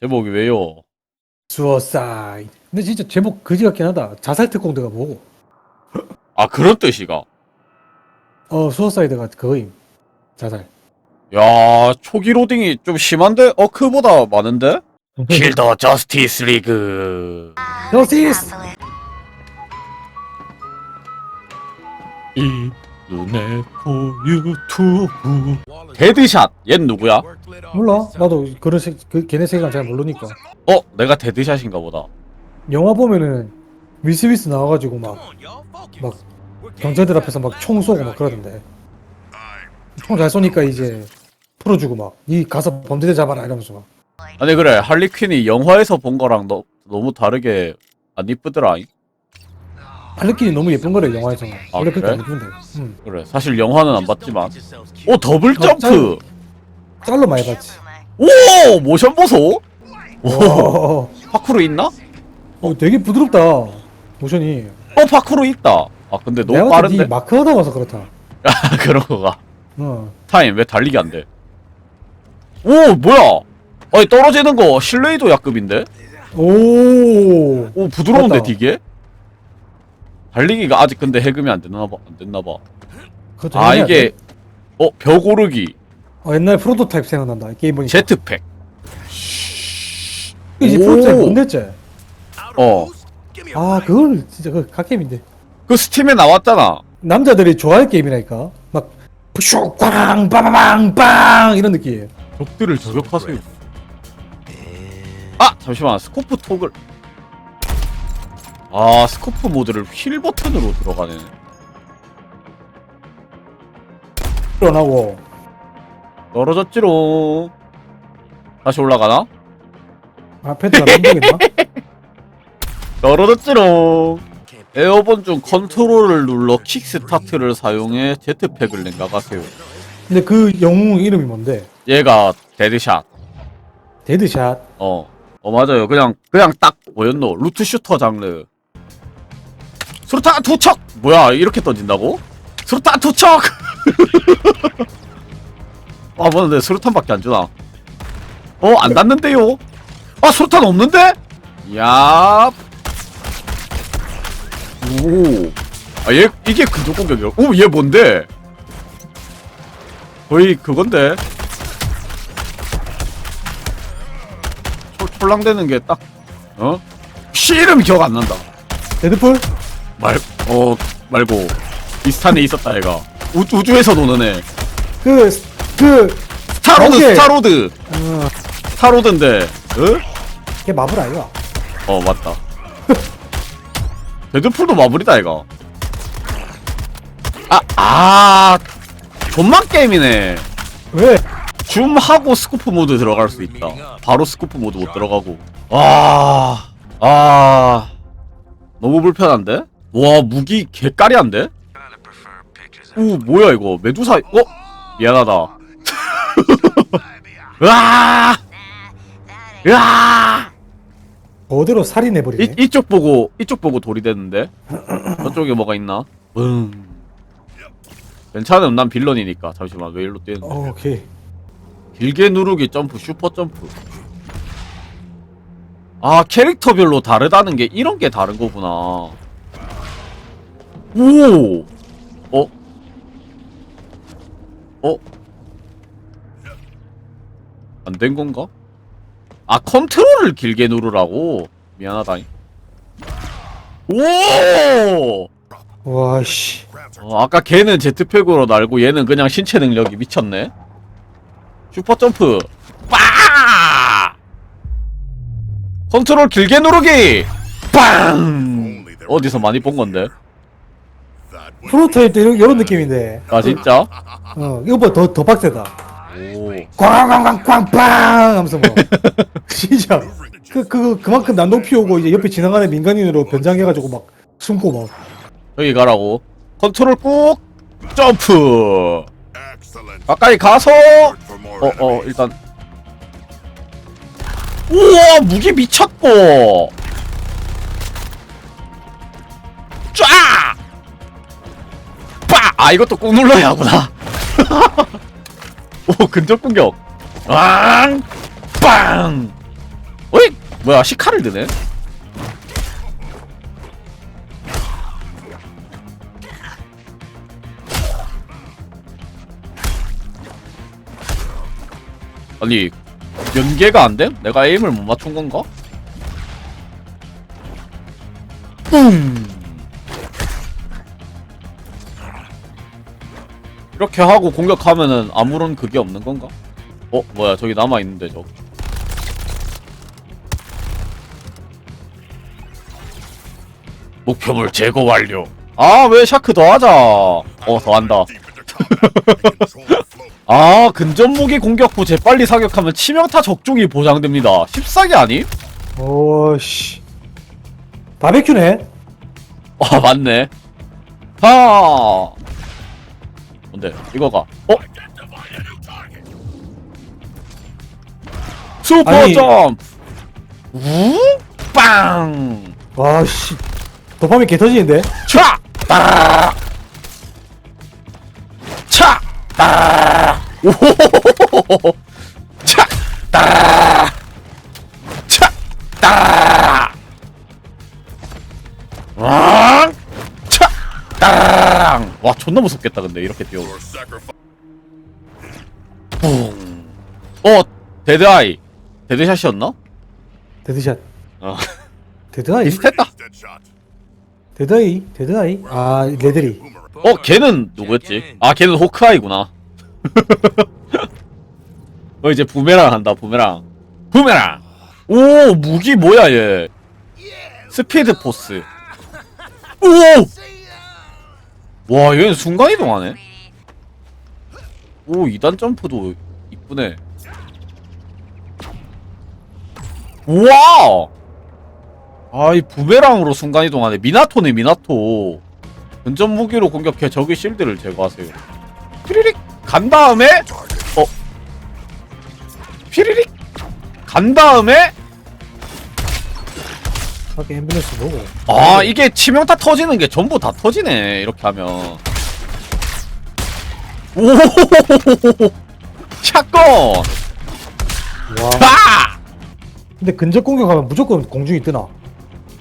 제목이 왜요? 수어사이. 근데 진짜 제목 그지 같긴 하다. 자살 특공대가 뭐고? 아 그런 뜻이가. 어 수어사이드가 그거임. 자살. 야 초기 로딩이 좀 심한데 어크보다 많은데? 킬 더 저스티스 리그. 저스티스. 이 눈에 포유튜브. 데드샷. 얜 누구야? 몰라. 나도 그런 세, 그 걔네 세계관 잘 모르니까. 어 내가 데드샷인가 보다. 영화 보면은 윌스미스 나와가지고 막 막 경찰들 앞에서 막 총 쏘고 막 그러던데. 총 잘 쏘니까 이제 풀어주고 막니 가서 범죄자 잡아라 이러면서 막. 아니 그래 할리퀸이 영화에서 본 거랑 너, 너무 다르게 안 이쁘더라. 할리퀸이 너무 예쁜 거래 영화에서는. 아, 원래 그렇게 그래? 안 예쁜데. 응. 그래 사실 영화는 안 봤지만. 오 더블 아, 점프. 짤로 많이 봤지. 오 모션 보소. 오 오, 파쿠르 있나? 어, 되게 부드럽다. 모션이. 어 파쿠르 있다. 아 근데 너무 내가 빠른데? 네 마크 하다 와서 그렇다. 아 그런 거가. 어. 타임 왜 달리기 안 돼? 오 뭐야? 아니 떨어지는 거 실레이도 약급인데? 오. 오 부드러운데 맞다. 되게? 달리기가 아직 근데 해금이 안 됐나 봐. 안 됐나 봐. 그것도 아 해야 이게 돼. 어벽 오르기 어, 옛날 프로토타입 생각난다. 이 게임 보니까. 제트팩. 이제 오. 프로토타입 못 냈지? 어. 아, 그걸 진짜 그 갓게임인데. 그 스팀에 나왔잖아. 남자들이 좋아할 게임이라니까. 막 푸쇼 꽝 빠바방 빵 이런 느낌. 적들을 저격하세요. 아 잠시만 스코프 톡을. 아 스코프 모드를 휠 버튼으로 들어가네. 일어나고. 떨어졌지롱. 다시 올라가나? 아, 패드가 남동이나? 떨어졌지롱. 에어본 중 컨트롤을 눌러 킥스타트를 사용해 제트팩을 냉각하세요. 근데 그 영웅 이름이 뭔데? 얘가 데드샷. 데드샷. 어. 어 맞아요. 그냥 그냥 딱 뭐였노? 루트 슈터 장르. 수류탄 투척. 뭐야 이렇게 던진다고? 수류탄 투척. 아 뭐는데 수류탄밖에 안 주나? 어 안 닿는데요? 아 수류탄 없는데? 야. 오. 아 얘 이게 그도 공격이야. 오 얘 뭔데? 거의 그건데. 촐- 촐랑대는 게 딱 어? 씨 이름 기억 안 난다. 데드풀? 말, 어, 말고, 비슷한 애 있었다, 애가. 우, 우주에서 노는 애. 그, 그, 스타로드, 오케이. 스타로드! 어, 스타로드인데, 어? 걔 마블 아이가? 어, 맞다. 데드풀도 마블이다, 애가. 아, 아, 존만 게임이네. 왜? 줌하고 스코프 모드 들어갈 수 있다. 바로 스코프 모드 못 들어가고. 아, 아, 너무 불편한데? 와, 무기 개까리한데? 오, 뭐야, 이거. 메두사, 어? 미안하다. 으아! 으아! 그대로 살인해버리네. 이, 이쪽 보고, 이쪽 보고 돌이 됐는데? 저쪽에 뭐가 있나? 음. 괜찮음, 난 빌런이니까. 잠시만, 왜 일로 뛰는 어, 오케이. 길게 누르기 점프 슈퍼 점프 아 캐릭터별로 다르다는 게 이런 게 다른 거구나 오 어? 어? 안 된 건가? 아 컨트롤을 길게 누르라고 미안하다 오 와, 씨. 어, 아까 걔는 제트팩으로 날고 얘는 그냥 신체 능력이 미쳤네. 슈퍼 점프. 빠! 컨트롤 길게 누르기. 빵! 어디서 많이 본 건데? 프로토타입 때 이런, 이런 느낌인데. 아 진짜? 어, 이거보다 더, 더 빡세다. 오. 꽝꽝꽝꽝꽝 하면서 뭐. 진짜. 그, 그, 그만큼 난동 피우고 이제 옆에 지나가는 민간인으로 변장해가지고 막 숨고 막. 여기 가라고. 컨트롤 꾹 점프. 가까이 가서 어, 어, 일단. 우와, 무기 미쳤고! 쫙! 빠! 아, 이것도 꾹 눌러야 하구나. 오, 근접 공격. 빵! 빵! 뭐야 시카를 드네? 아니 연계가 안 돼? 내가 에임을 못 맞춘 건가? 음. 이렇게 하고 공격하면은 아무런 그게 없는 건가? 어 뭐야 저기 남아 있는데 저. 목표물 제거 완료. 아 왜 샤크 더 하자. 어 더 한다. 아 근접 무기 공격 후 재빨리 사격하면 치명타 적중이 보장됩니다. 14기 아님? 오씨 바베큐네 아 맞네. 하. 뭔데 이거가? 어? 슈퍼 아니. 점프. 우? 빵. 와씨 도파민 개 터지는데 차! 따! 차! 따! 오호호호호호! 차! 따! 차! 따! 왕! 차! 따! 와 존나 무섭겠다 근데 이렇게 뛰어. 뿡. 어 데드아이 데드샷이었나? 데드샷 어 데드아이 비슷했다. 데드아이 데드아이 아 레드리 어 걔는 누구였지? 아 걔는 호크아이구나. 어 이제 부메랑 한다 부메랑. 부메랑. 오 무기 뭐야 얘? 스피드 포스. 오. 와 얘는 순간 이동하네. 오 2단 점프도 이쁘네. 우와. 아이 부메랑으로 순간 이동하네. 미나토네 미나토. 근접 무기로 공격해 적의 실드를 제거하세요. 피리릭 간 다음에 어 피리릭 간 다음에 밖에 앰뷸런스 보고 아 이게 치명타 터지는 게 전부 다 터지네 이렇게 하면. 오! 샷건! 와. 아! 근데 근접 공격하면 무조건 공중이 뜨나?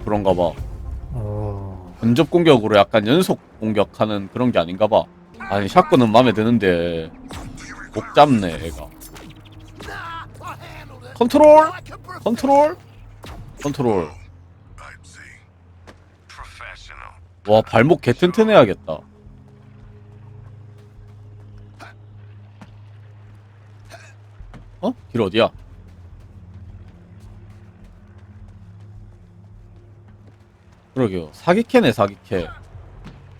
그런가 봐. 어. 근접 공격으로 약간 연속 공격하는 그런 게 아닌가 봐. 아니 샷건은 마음에 드는데. 못 잡네 애가. 컨트롤! 컨트롤! 컨트롤 와 발목 개 튼튼해야겠다. 어? 길 어디야? 그러게요. 사기캐네 사기캐.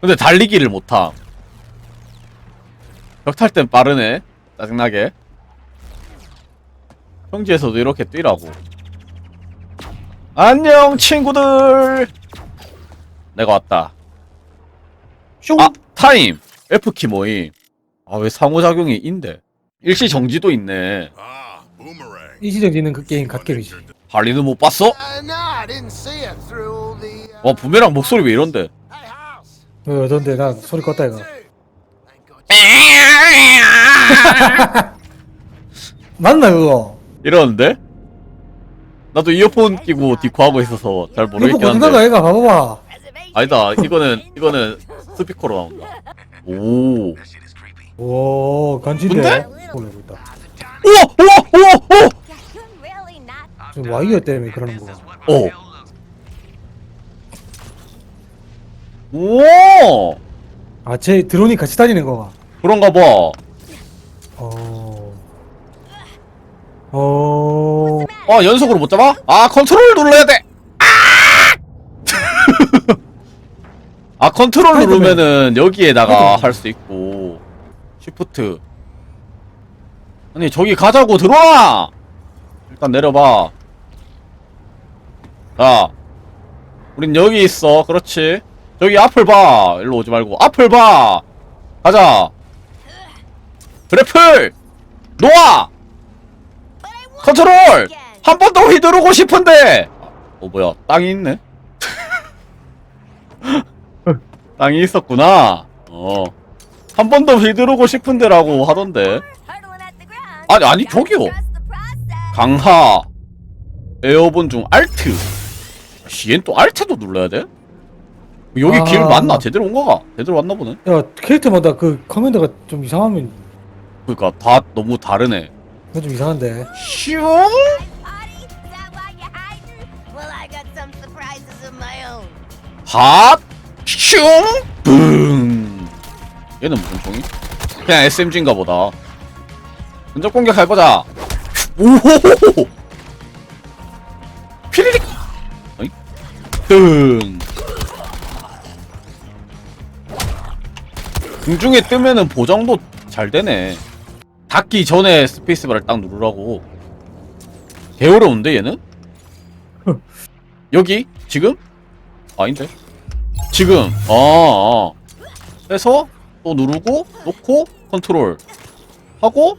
근데 달리기를 못함. 벽탈 땐 빠르네 짜증나게. 평지에서도 이렇게 뛰라고. 안녕 친구들! 내가 왔다 슝 아 타임. F키 모임 아왜 상호작용이 인데? 일시 정지도 있네. 있는 그 게임 갓겜이지. 할리는 못 봤어? Uh, through the. Uh, 와 부메랑 목소리 왜 이런데? Hey, house. 어나 소리 껐다 이거. 맞나 그거? 이러는데? 나도 이어폰 끼고 디코하고 있어서 잘 이거 모르겠긴 보는가 한데. 얘가? 봐봐봐. 아니다 이거는 이거는 스피커로 나온다. 오. 오 간지인데 근데? 올리고 있다. 우와 우와 우와 우와. 지금 와이어 때문에 그러는 거야 오 오! 아쟤 드론이 같이 다니는 거가. 그런가 봐. 어... 어... 아 연속으로 못 잡아? 아 컨트롤 눌러야 돼. 아! 아 컨트롤 스파이더맨. 누르면은 여기에다가 스파이더맨. 할 수 있고 쉬프트. 아니 저기 가자고 들어와. 일단 내려봐. 자, 우린 여기 있어. 그렇지. 저기 앞을 봐. 일로 오지 말고 앞을 봐. 가자. 그래플 놓아. 컨트롤! 한 번 더 휘두르고 싶은데! 어, 뭐야, 땅이 있네? 땅이 있었구나. 어. 한 번 더 휘두르고 싶은데라고 하던데. 아니, 아니, 저기요. 강하. 에어본 중 알트 씨, 얜또 알트도 눌러야 돼? 여기 아. 길 맞나? 제대로 온 거가? 제대로 왔나 보네 야 캐릭터마다 그 커맨드가 좀 이상하면 그니까 다 너무 다르네 그건 좀 이상한데 슝. 핫! 슝! 붕! 얘는 무슨 총이? 그냥 SMG인가 보다. 근접 공격 해보자. 오호호호! 피리릭! 어이? 등! 공중에 뜨면은 보정도 잘 되네. 닿기 전에 스페이스바를 딱 누르라고. 개 어려운데 얘는? 여기? 지금? 아닌데? 지금 아, 아. 해서 또 누르고 놓고 컨트롤 하고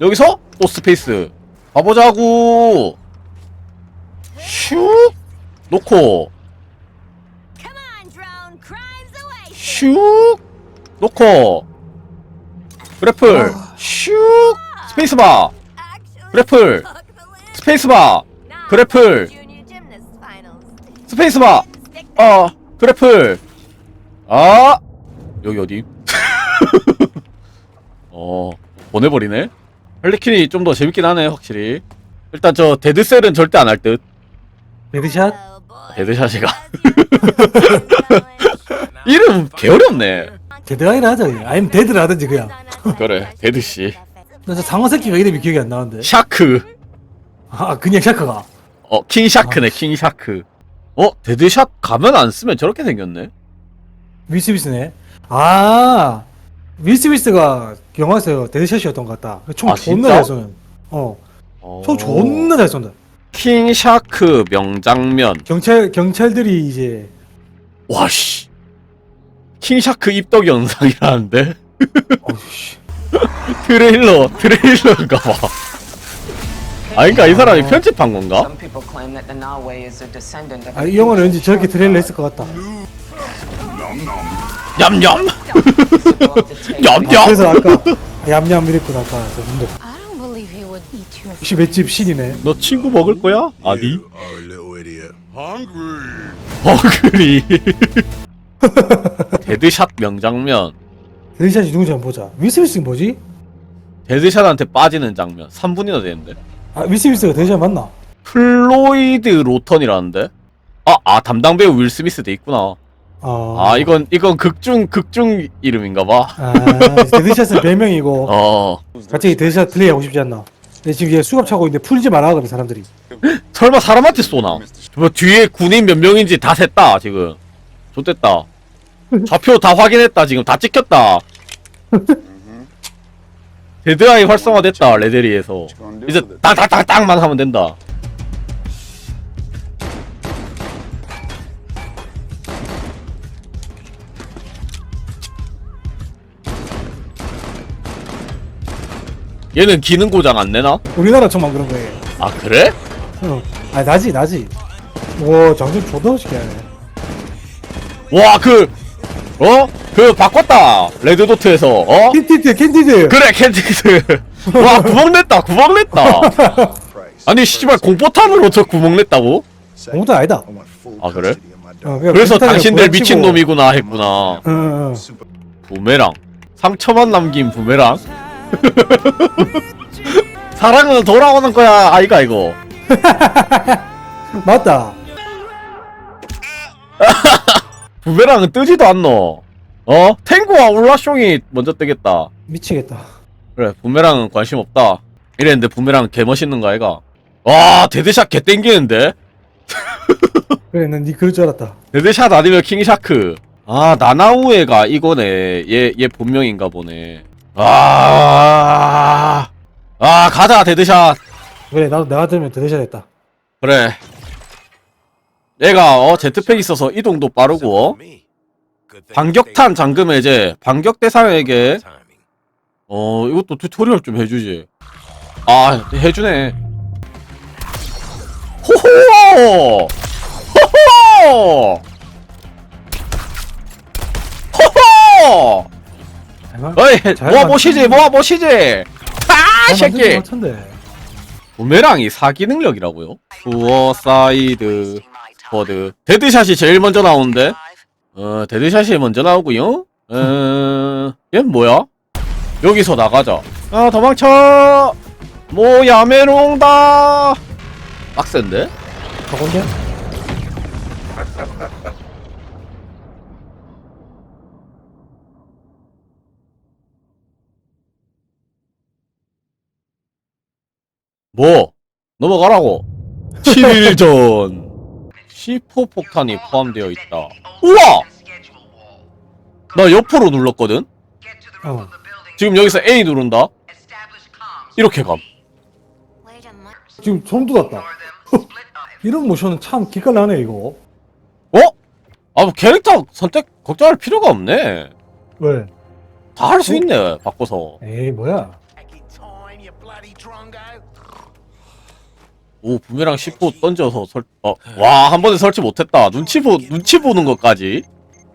여기서 또 스페이스 가보자고 슉 놓고. 슉 놓고 그래플 슉 스페이스바 그래플. 스페이스바 그래플. 스페이스바 아 그래플. 아! 여기 어디? 어 보내버리네. 헬리퀸이 좀 더 재밌긴 하네 확실히. 일단 저 데드셀은 절대 안 할 듯. 레드샷? Oh, boy. 데드샷이가. 이름 개어렵네. 데드라이나 하자 그냥. 아니면 데드를 하든지 그냥. 그래 데드씨. 나저 상어 새끼가 이름이 기억이 안 나는데. 샤크. 아 그냥 샤크가? 어 킹샤크네 킹샤크 어? 데드샷 가면 안 쓰면 저렇게 생겼네? 윌스미스네. 아 윌스미스가 영화에서 데드샷이었던 것 같다. 총 아, 존나 진짜? 잘 쏘는 어총 어. 존나 잘 쏜다. 킹 샤크 명장면. 경찰 경찰들이 이제 와씨. 킹 샤크 입덕 영상이라는데? 어우씨. 트레일러 트레일러인가 봐. 아 그러니까 이 사람이 편집한 건가? Some people claim that the Nahue is a descendant of 아, 이 영화는 왠지 저렇게 트레일러 했을 것 같다 얌얌 아, 얌얌. 그래서 아까 얌얌 이랬구나 아까 저 분들 I don't believe he would eat your 역시 맷집 신이네 너 친구 먹을 거야? 아니. are a little idiot. Hungry. 버그리. 데드샷 명장면. 데드샷이 누군지 한번 보자 윌스미스 뭐지? 데드샷한테 빠지는 장면. 3분이나 되는데. 아 윌스미스가 데드샷 맞나? 플로이드 로턴이라는데. 아, 아 담당 배우 윌 스미스 돼 있구나. 아, 아 이건 이건 극중 극중 이름인가 봐. 아 데드샷은 별명이고 어. 갑자기 데드샷 플레이 하고 싶지 않나 근데 지금 얘 수갑 차고 있는데 풀지 말아 그래 사람들이 설마 사람한테 쏘나? 뭐 뒤에 군인 몇 명인지 다 셌다 지금. 좋됐다. 좌표 다 확인했다 지금 다 찍혔다. 데드아이 활성화됐다 레데리에서. 이제 딱딱딱딱만 하면 된다. 얘는 기능 고장 안 내나? 우리나라 총만 그런 거예요 아 그래? 어. 아 나지 나지 와 장전 존나 멋있게 하네 와, 그, 어? 그, 바꿨다. 레드도트에서, 어? 캔디드 캔디드 그래, 캔디드. 와, 구멍 냈다, 구멍 냈다. 아니, 씨발, 공포탄으로 저 구멍 냈다고? 공도 아니다 아, 그래? 어, 그래서 당신들 미친놈이구나 했구나. 응, 응, 응. 부메랑. 상처만 남긴 부메랑. 사랑은 돌아오는 거야, 아이가, 이거. 맞다 부메랑은 뜨지도 않노. 어? 탱고와 울라숑이 먼저 뜨겠다. 미치겠다. 그래 부메랑은 관심 없다. 이랬는데 부메랑 개 멋있는 거 아이가? 와 데드샷 개 땡기는데? 그래 난니 그럴 줄 알았다. 데드샷 아니면 킹샤크. 아 나나우에가 이거네. 얘 얘 본명인가 보네. 아, 아 가자 데드샷. 그래 나도 내가 들으면 데드샷 했다. 그래 얘가 어 제트팩 있어서 이동도 빠르고 어? 반격탄 잠금 해제 반격 대상에게 어 이것도 튜토리얼 좀 해주지. 아 해주네. 호호! 호호! 호호! 어이 잘 모아 만- 보시지 모아 보시지. 아 새끼! 부메랑이 사기 능력이라고요? 수어사이드 버드 데드샷이 제일 먼저 나오는데 어 데드샷이 먼저 나오고요 어... 얘는 뭐야? 여기서 나가자 아 도망쳐 뭐 야메롱다 빡센데? 저건데? 뭐? 넘어가라고 7일 전 C4 폭탄이 포함되어 있다 우와! 나 옆으로 눌렀거든? 어. 지금 여기서 A 누른다? 이렇게 감. 지금 소름 돋았다. 이런 모션은 참 기깔나네 이거. 어? 아, 뭐 캐릭터 선택 걱정할 필요가 없네. 왜? 다 할 수 있네, 바꿔서. 에이 뭐야? 오, 부메랑 10호 던져서 설, 어, 와, 한 번에 설치 못했다. 눈치 보, 눈치 보는 것까지.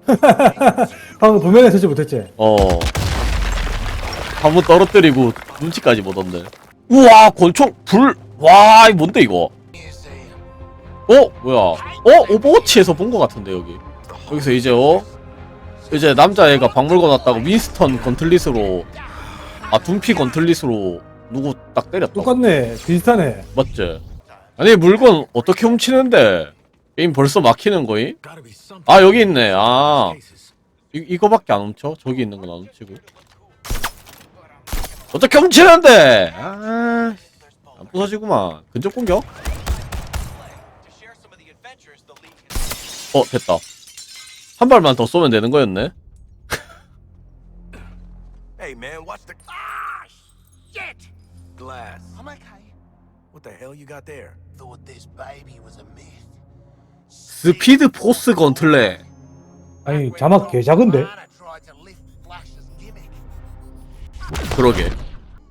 방금 분명히 설치 못했지? 어. 한번 떨어뜨리고 눈치까지 보던데. 우와, 권총, 불, 와, 이 뭔데, 이거? 어? 뭐야? 어? 오버워치에서 본 것 같은데, 여기. 여기서 이제, 어? 이제 남자애가 박물관 왔다고 윈스턴 건틀릿으로, 아, 둠피 건틀릿으로 누구 딱 때렸다. 똑같네. 비슷하네. 맞지? 아니, 물건 어떻게 훔치는데? 게임 벌써 막히는 거임? 아, 여기 있네. 아, 이, 이거밖에 안 훔쳐? 저기 있는 건 안 훔치고. 어떻게 훔치는데? 아, 안 부서지구만. 근접 공격? 어, 됐다. 한 발만 더 쏘면 되는 거였네? Hey man, watch the. Ah, shit! Glass. I'm okay. What the hell you got there? Thought this baby was a myth. 스피드 포스 건틀레. 아니 자막 개 작은데? 그러게.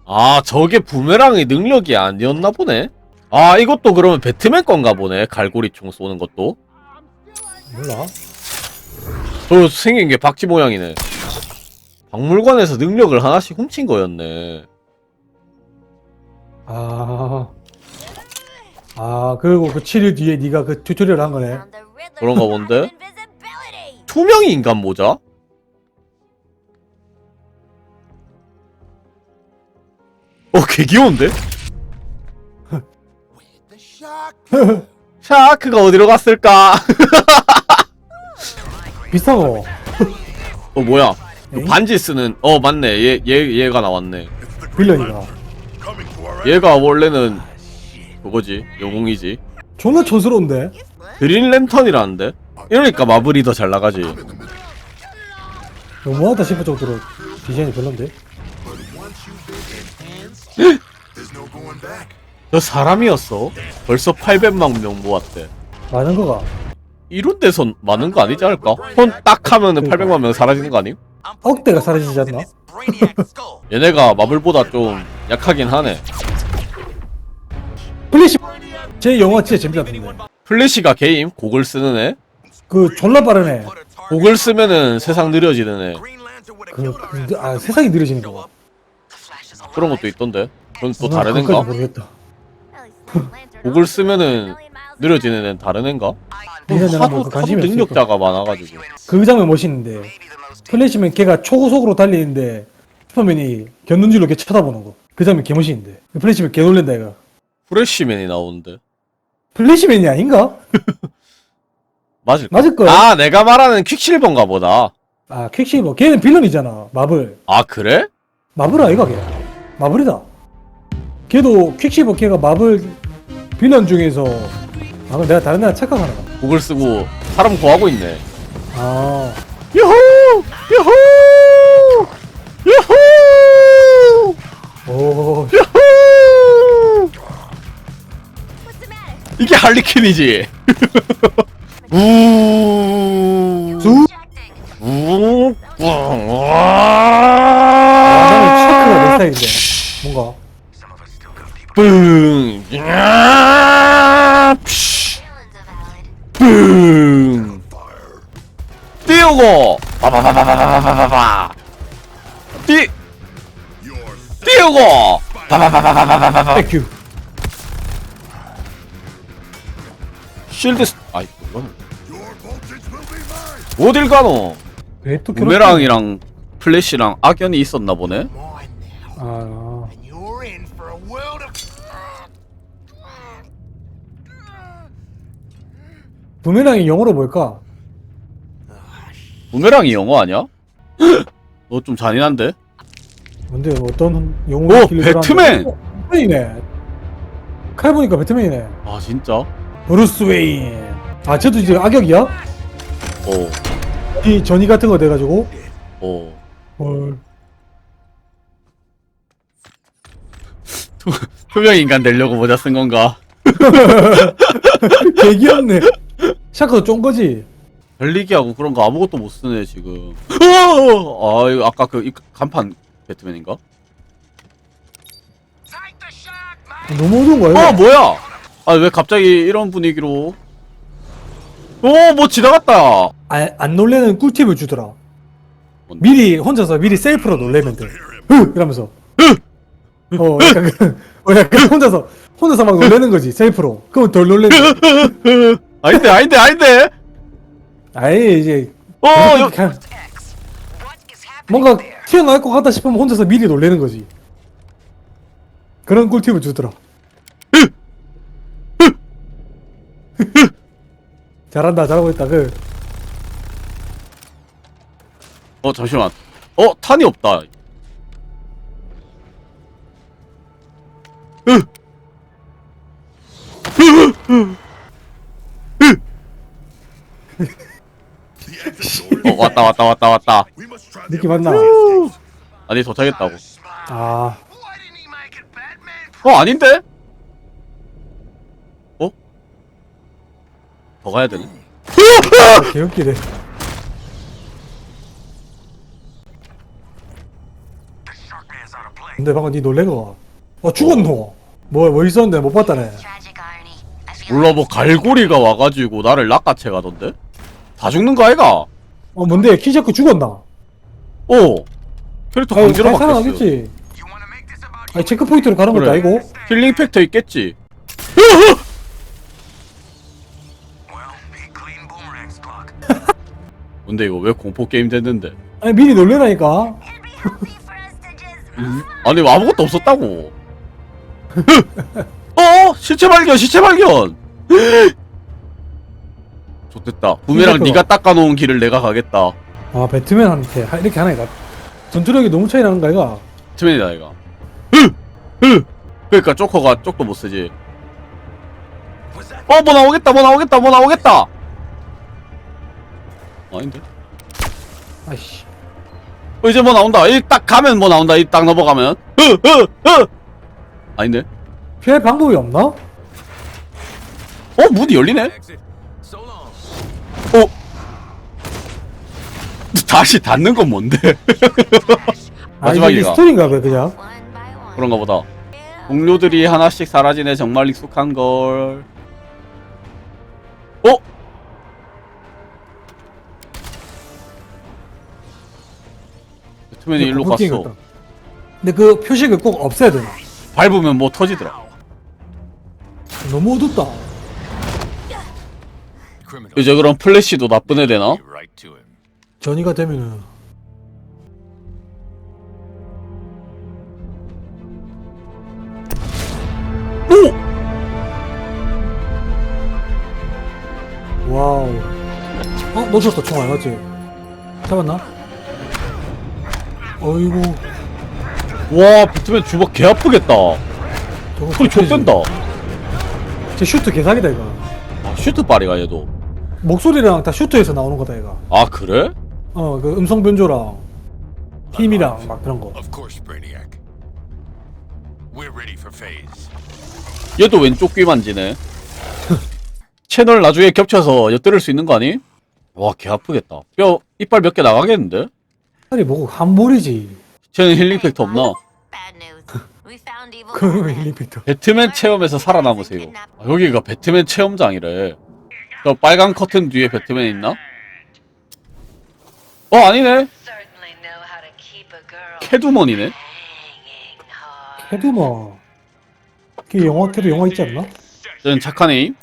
아, 저게 부메랑의 능력이 아니었나 보네? 아, 이것도 그러면 배트맨 건가 보네. 갈고리 총 쏘는 것도. 몰라. 저 생긴 게 박쥐 모양이네. 박물관에서 능력을 하나씩 훔친 거였네. 아. 아 그리고 그 7일 뒤에 네가 그 튜토리얼 한 거네. 그런가 본데? 투명이 인간 모자? 어, 개 귀여운데? 샤크가 어디로 갔을까? 비슷한 거. 어, 뭐야? 그? 반지 쓰는, 어, 맞네. 얘, 얘, 얘가 나왔네. 빌런이가. 얘가 원래는 그거지. 영웅이지. 존나 촌스러운데? 그린 랜턴이라는데? 이러니까 마블이 더 잘 나가지. 너무하다 싶을 정도로 디자인이 별론데? 저 사람이었어? 벌써 800만 명 모았대. 많은 거가. 이런 데선 많은 거 아니지 않을까? 혼딱 하면은 800만 명 사라지는 거 아님? 억대가 사라지지 않나? 얘네가 마블보다 좀 약하긴 하네. 플래시 제 영화 진짜 재밌었던데. 플래시가 게임 곡을 쓰는 애? 그 존나 빠르네. 곡을 쓰면은 세상 느려지는 애. 그. 그 아, 세상이 느려지는 거. 그런 것도 있던데. 그건 또나 다른 애인가? 모르겠다. 곡을 쓰면은 느려지는 애는 다른 내가 하도, 뭐그 하도 관심이 없으니까. 능력자가 많아가지고. 그 장면 멋있는데. 플래시맨 걔가 초고속으로 달리는데 슈퍼맨이 견눈질로 걔 쳐다보는 거. 그 장면 개 멋있는데. 플래시맨 개 놀랜다 얘가. 프레쉬맨이 나오는데. 플래시맨이 아닌가? 맞을까? 맞을 거야. 아, 내가 말하는 퀵실버인가 보다. 아 퀵실버. 걔는 빌런이잖아. 마블. 아, 그래? 마블 아이가 걔. 마블이다. 걔도 퀵실버 걔가 마블 빌런 중에서 아 그럼 내가 다른 애랑 착각하나 봐. 곡을 쓰고 사람 구하고 있네. 아 유후! 유후! 유후! 오. 유 이게 할리퀸이지. 우. 수? 우. 아, 나는 체크가 내 와. 스타일인데. 뭔가. 뿡. 야. 푸쉬. 뿡. 띄우고. 바바바바바바바바. 띄. 띄우고. 바바바바바바바바. 땡큐. 쉴드 스... 아이 몰라 어딜 가노 왜또 부메랑이랑 플래시랑 악연이 있었나 보네. 아. 부메랑이 영어로 뭘까? 부메랑이 영어 아니야? 너 좀 잔인한데? 뭔데 어떤 영어 오, 배트맨! 배트맨이네 칼 보니까 배트맨이네 아 진짜? 브루스 웨인 아 쟤도 이제 악역이야? 어 이 전이 같은 거 돼가지고 어. 헐 투명 인간 되려고 모자 쓴 건가? 개 귀엽네 샤크도 쫀 거지? 별리기하고 그런 거 아무것도 못 쓰네 지금. 아 이거 아까 그 이- 간판 배트맨인가? 너무 어두운 거야 어 이거? 뭐야? 아 왜 갑자기 이런 분위기로? 오 뭐 지나갔다. 아, 안 놀래는 꿀팁을 주더라 뭔데? 미리 혼자서 미리 셀프로 놀래면 돼 으! 이러면서 어 약간 그- 어, 약간 혼자서 혼자서 막 놀래는 거지 셀프로 그럼 덜 놀래는. 아닌데 아닌데 아닌데. 아예 이제 어 여, happening 뭔가? 튀어나올 것 같다 싶으면 혼자서 미리 놀래는 거지 그런 꿀팁을 주더라 잘한다 잘하고 있다 그 어 잠시만. 어 탄이 없다. 어 왔다 왔다 왔다 왔다. 느낌 왔나? 아니 도착했다고. 아? 어 아닌데? 더 가야 되네. 개웃기네. 근데 방금 니 놀란 거어 죽었노 뭐, 뭐 있었는데 못 봤다네 몰라 뭐 갈고리가 와가지고 나를 낚아채 가던데? 다 죽는 거 아이가? 어 뭔데 키자크 죽었나? 어 캐릭터 강제로 잘 바뀌었어 살아나겠지 아니 체크포인트로 가는 것도 그래. 아니고 힐링 팩터 있겠지 Well, 근데 이거 왜 공포 게임 됐는데? 아니 미리 놀래라니까. 아니 뭐 아무것도 없었다고. 어? 시체 발견 시체 발견! 좋됐다. 부메랑 네가 닦아놓은 길을 내가 가겠다. 아 배트맨한테 하- 이렇게 하나니까 전투력이 너무 차이 나는 거 아이가 트맨이다 이가 그러니까 조커가 쪽도 못 쓰지. 어 뭐 나오겠다 뭐 나오겠다 뭐 나오겠다 아닌데? 아이씨. 어, 이제 뭐 나온다. 이 딱 가면 뭐 나온다. 이 딱 넘어가면. 아닌데? 피할 방법이 없나? 어 문이 열리네. 어? 다시 닫는 건 뭔데? 아 이게 마지막이가 스토리인가 봐 그냥. 그런가 보다. 동료들이 하나씩 사라지네. 정말 익숙한 걸. 어? 배트맨이 일로 갔어 것 같다. 근데 그 표식을 꼭 없애야 되나? 밟으면 뭐 터지더라 너무 어둡다. 이제 그럼 플래시도 나쁜 애 되나? 전이가 되면은 와우 어? 놓쳤다 총알 맞지? 잡았나? 어이구. 와 배트맨 주먹 개 아프겠다. 저거 소리 좆된다. 제 슈트 개사기다 이거. 아, 슈트 파리가 얘도. 목소리랑 다 슈트에서 나오는 거다 이거 아 그래? 어그 음성 변조랑 힘이랑 막 그런 거. Of course, Brainiac. We're ready for phase. 얘도 왼쪽 귀 만지네. 채널 나중에 겹쳐서 엿들을 수 있는 거 아니? 와 개 아프겠다. 뼈 이빨 몇 개 나가겠는데? 아니 뭐고 한볼이지 쟤는 힐링 팩터 없나? Batman. 힐링피터 배트맨 체험에서 살아남으세요 아, 여기가 배트맨 체험장이래 저 빨간 커튼 뒤에 배트맨 있나? 어 아니네 캐두먼이네. 캐두머 그 영화 캐도 영화 있지 않나? 쟤는 착한 애임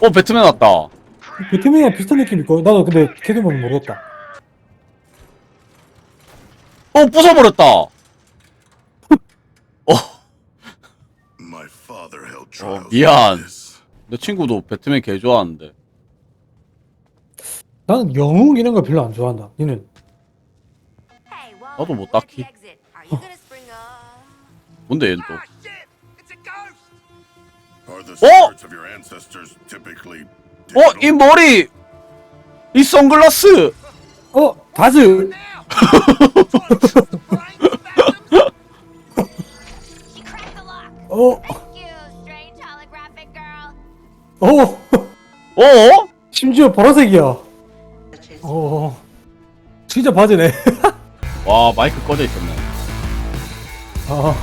어 배트맨 왔다 배트맨이랑 비슷한 느낌 있고 나도 근데 캐드만 모르겠다. 어 부숴버렸다 어 미안. 내 친구도 배트맨 개 좋아하는데 나는 영웅 이런 거 별로 안 좋아한다. 니는 나도 뭐 딱히. 뭔데 얘는 또 Ah, Oh! typically 어 이? 머리 이 선글라스 어 다즈 어. 어. 어? 심지어 보라색이야. 어 진짜 바지네. 와 마이크 꺼져 있었네 아